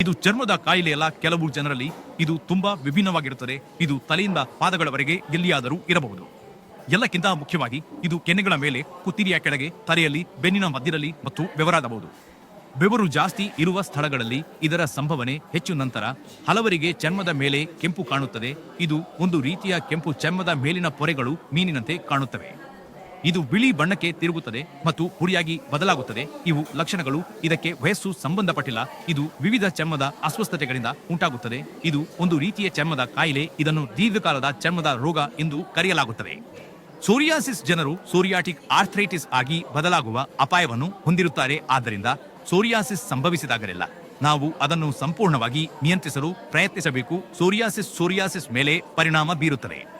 ಇದು ಚರ್ಮದ ಕಾಯಿಲೆಯಲ್ಲ ಕೆಲವು ಜನರಲ್ಲಿ ಇದು ತುಂಬಾ ವಿಭಿನ್ನವಾಗಿರುತ್ತದೆ. ಇದು ತಲೆಯಿಂದ ಪಾದಗಳವರೆಗೆ ಎಲ್ಲಿಯಾದರೂ ಇರಬಹುದು. ಎಲ್ಲಕ್ಕಿಂತ ಮುಖ್ಯವಾಗಿ ಇದು ಕೆನ್ನೆಗಳ ಮೇಲೆ ಕುತ್ತಿಗೆಯ ಕೆಳಗೆ, ತಲೆಯಲ್ಲಿ, ಬೆನ್ನಿನ ಮಧ್ಯದಲ್ಲಿ ಮತ್ತು ಬೆವರಾಗಬಹುದು. ಬೆವರು ಜಾಸ್ತಿ ಇರುವ ಸ್ಥಳಗಳಲ್ಲಿ ಇದರ ಸಂಭವನೆ ಹೆಚ್ಚು ನಂತರ ಹಲವರಿಗೆ ಚರ್ಮದ ಮೇಲೆ ಕೆಂಪು ಕಾಣುತ್ತದೆ. ಇದು ಒಂದು ರೀತಿಯ ಕೆಂಪು ಚರ್ಮದ ಮೇಲಿನ ಪೊರೆಗಳು ಮೀನಿನಂತೆ ಕಾಣುತ್ತವೆ. ಇದು ಬಿಳಿ ಬಣ್ಣಕ್ಕೆ ತಿರುಗುತ್ತದೆ ಮತ್ತು ಹುರಿಯಾಗಿ ಬದಲಾಗುತ್ತದೆ. ಇವು ಲಕ್ಷಣಗಳು. ಇದಕ್ಕೆ ವಯಸ್ಸು ಸಂಬಂಧಪಟ್ಟಿಲ್ಲ. ಇದು ವಿವಿಧ ಚರ್ಮದ ಅಸ್ವಸ್ಥತೆಗಳಿಂದ ಉಂಟಾಗುತ್ತದೆ. ಇದು ಒಂದು ರೀತಿಯ ಚರ್ಮದ ಕಾಯಿಲೆ. ಇದನ್ನು ದೀರ್ಘಕಾಲದ ಚರ್ಮದ ರೋಗ ಎಂದು ಕರೆಯಲಾಗುತ್ತದೆ. ಸೋರಿಯಾಸಿಸ್ ಜನರು ಸೋರಿಯಾಟಿಕ್ ಆರ್ಥ್ರೈಟಿಸ್ ಆಗಿ ಬದಲಾಗುವ ಅಪಾಯವನ್ನು ಹೊಂದಿರುತ್ತಾರೆ. ಆದ್ದರಿಂದ ಸೋರಿಯಾಸಿಸ್ ಸಂಭವಿಸಿದಾಗಲಿಲ್ಲ ನಾವು ಅದನ್ನು ಸಂಪೂರ್ಣವಾಗಿ ನಿಯಂತ್ರಿಸಲು ಪ್ರಯತ್ನಿಸಬೇಕು. ಸೋರಿಯಾಸಿಸ್ ಸೋರಿಯಾಸಿಸ್ ಮೇಲೆ ಪರಿಣಾಮ ಬೀರುತ್ತದೆ.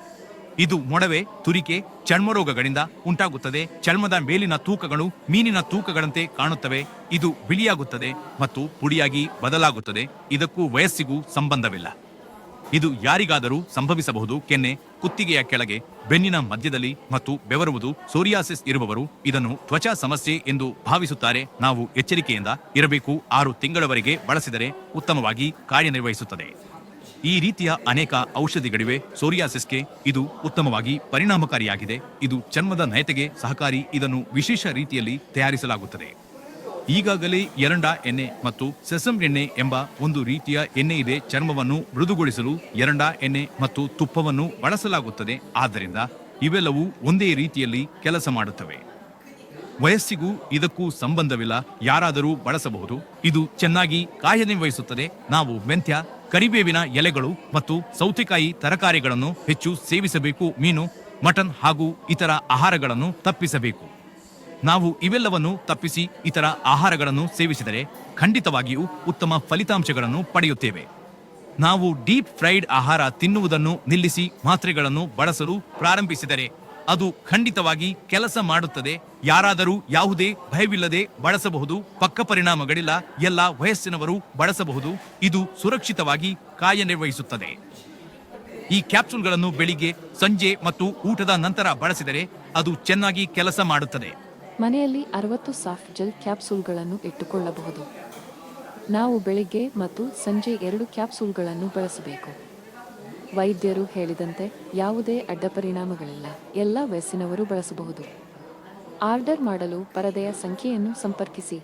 ಇದು ಮೊಡವೆ ತುರಿಕೆ, ಚರ್ಮರೋಗಗಳಿಂದ ಉಂಟಾಗುತ್ತದೆ. ಚರ್ಮದ ಮೇಲಿನ ತೂಕಗಳು ಮೀನಿನ ತೂಕಗಳಂತೆ ಕಾಣುತ್ತವೆ. ಇದು ಬಿಳಿಯಾಗುತ್ತದೆ ಮತ್ತು ಪುಡಿಯಾಗಿ ಬದಲಾಗುತ್ತದೆ. ಇದಕ್ಕೂ ವಯಸ್ಸಿಗೂ ಸಂಬಂಧವಿಲ್ಲ. ಇದು ಯಾರಿಗಾದರೂ ಸಂಭವಿಸಬಹುದು. ಕೆನ್ನೆ, ಕುತ್ತಿಗೆಯ ಕೆಳಗೆ, ಬೆನ್ನಿನ ಮಧ್ಯದಲ್ಲಿ ಮತ್ತು ಬೆವರುವುದು ಸೋರಿಯಾಸಿಸ್ ಇರುವವರು ಇದನ್ನು ತ್ವಚಾ ಸಮಸ್ಯೆ ಎಂದು ಭಾವಿಸುತ್ತಾರೆ. ನಾವು ಎಚ್ಚರಿಕೆಯಿಂದ ಇರಬೇಕು. ಆರು ತಿಂಗಳವರೆಗೆ ಬಳಸಿದರೆ ಉತ್ತಮವಾಗಿ ಕಾರ್ಯನಿರ್ವಹಿಸುತ್ತದೆ. ಈ ರೀತಿಯ ಅನೇಕ ಔಷಧಿಗಳಿವೆ. ಸೋರಿಯಾಸಿಸ್ಗೆ ಇದು ಉತ್ತಮವಾಗಿ ಪರಿಣಾಮಕಾರಿಯಾಗಿದೆ. ಇದು ಚರ್ಮದ ನಯತೆಗೆ ಸಹಕಾರಿ. ಇದನ್ನು ವಿಶೇಷ ರೀತಿಯಲ್ಲಿ ತಯಾರಿಸಲಾಗುತ್ತದೆ. ಈಗಾಗಲೇ ಎರಂಡ ಎಣ್ಣೆ ಮತ್ತು ಸೆಸಮ್ ಎಣ್ಣೆ ಎಂಬ ಒಂದು ರೀತಿಯ ಎಣ್ಣೆ ಇದೆ. ಚರ್ಮವನ್ನು ಮೃದುಗೊಳಿಸಲು ಎರಂಡ ಎಣ್ಣೆ ಮತ್ತು ತುಪ್ಪವನ್ನು ಬಳಸಲಾಗುತ್ತದೆ. ಆದ್ದರಿಂದ ಇವೆಲ್ಲವೂ ಒಂದೇ ರೀತಿಯಲ್ಲಿ ಕೆಲಸ ಮಾಡುತ್ತವೆ. ವಯಸ್ಸಿಗೂ ಇದಕ್ಕೂ ಸಂಬಂಧವಿಲ್ಲ. ಯಾರಾದರೂ ಬಳಸಬಹುದು. ಇದು ಚೆನ್ನಾಗಿ ಕಾರ್ಯನಿರ್ವಹಿಸುತ್ತದೆ. ನಾವು ಮೆಂತ್ಯ ಕರಿಬೇವಿನ ಎಲೆಗಳು ಮತ್ತು ಸೌತೆಕಾಯಿ ತರಕಾರಿಗಳನ್ನು ಹೆಚ್ಚು ಸೇವಿಸಬೇಕು, ಮೀನು, ಮಟನ್ ಹಾಗೂ ಇತರ ಆಹಾರಗಳನ್ನು ತಪ್ಪಿಸಬೇಕು. ನಾವು ಇವೆಲ್ಲವನ್ನು ತಪ್ಪಿಸಿ ಇತರ ಆಹಾರಗಳನ್ನು ಸೇವಿಸಿದರೆ ಖಂಡಿತವಾಗಿಯೂ ಉತ್ತಮ ಫಲಿತಾಂಶಗಳನ್ನು ಪಡೆಯುತ್ತೇವೆ. ನಾವು ಡೀಪ್ ಫ್ರೈಡ್ ಆಹಾರ ತಿನ್ನುವುದನ್ನು ನಿಲ್ಲಿಸಿ ಮಾತ್ರೆಗಳನ್ನು ಬಳಸಲು ಪ್ರಾರಂಭಿಸಿದರೆ ಅದು ಖಂಡಿತವಾಗಿ ಕೆಲಸ ಮಾಡುತ್ತದೆ. ಯಾರಾದರೂ ಯಾವುದೇ ಭಯವಿಲ್ಲದೆ ಬಳಸಬಹುದು. ಪಕ್ಕ ಪರಿಣಾಮಗಳಿಲ್ಲ. ಎಲ್ಲ ವಯಸ್ಸಿನವರು ಬಳಸಬಹುದು. ಇದು ಸುರಕ್ಷಿತವಾಗಿ ಕಾರ್ಯನಿರ್ವಹಿಸುತ್ತದೆ. ಈ ಕ್ಯಾಪ್ಸೂಲ್ಗಳನ್ನು ಬೆಳಿಗ್ಗೆ, ಸಂಜೆ ಮತ್ತು ಊಟದ ನಂತರ ಬಳಸಿದರೆ ಅದು ಚೆನ್ನಾಗಿ ಕೆಲಸ ಮಾಡುತ್ತದೆ. ಮನೆಯಲ್ಲಿ ಅರವತ್ತು ಸಾಫ್ಟ್ ಜೆಲ್ ಕ್ಯಾಪ್ಸೂಲ್ಗಳನ್ನು ಇಟ್ಟುಕೊಳ್ಳಬಹುದು. ನಾವು ಬೆಳಿಗ್ಗೆ ಮತ್ತು ಸಂಜೆ ಎರಡು ಕ್ಯಾಪ್ಸೂಲ್ಗಳನ್ನು ಬಳಸಬೇಕು. ವೈದ್ಯರು ಹೇಳಿದಂತೆ ಯಾವುದೇ ಅಡ್ಡಪರಿಣಾಮಗಳಿಲ್ಲ ಎಲ್ಲ ವಯಸ್ಸಿನವರು ಬಳಸಬಹುದು. ಆರ್ಡರ್ ಮಾಡಲು ಪರದೆಯ ಸಂಖ್ಯೆಯನ್ನು ಸಂಪರ್ಕಿಸಿ.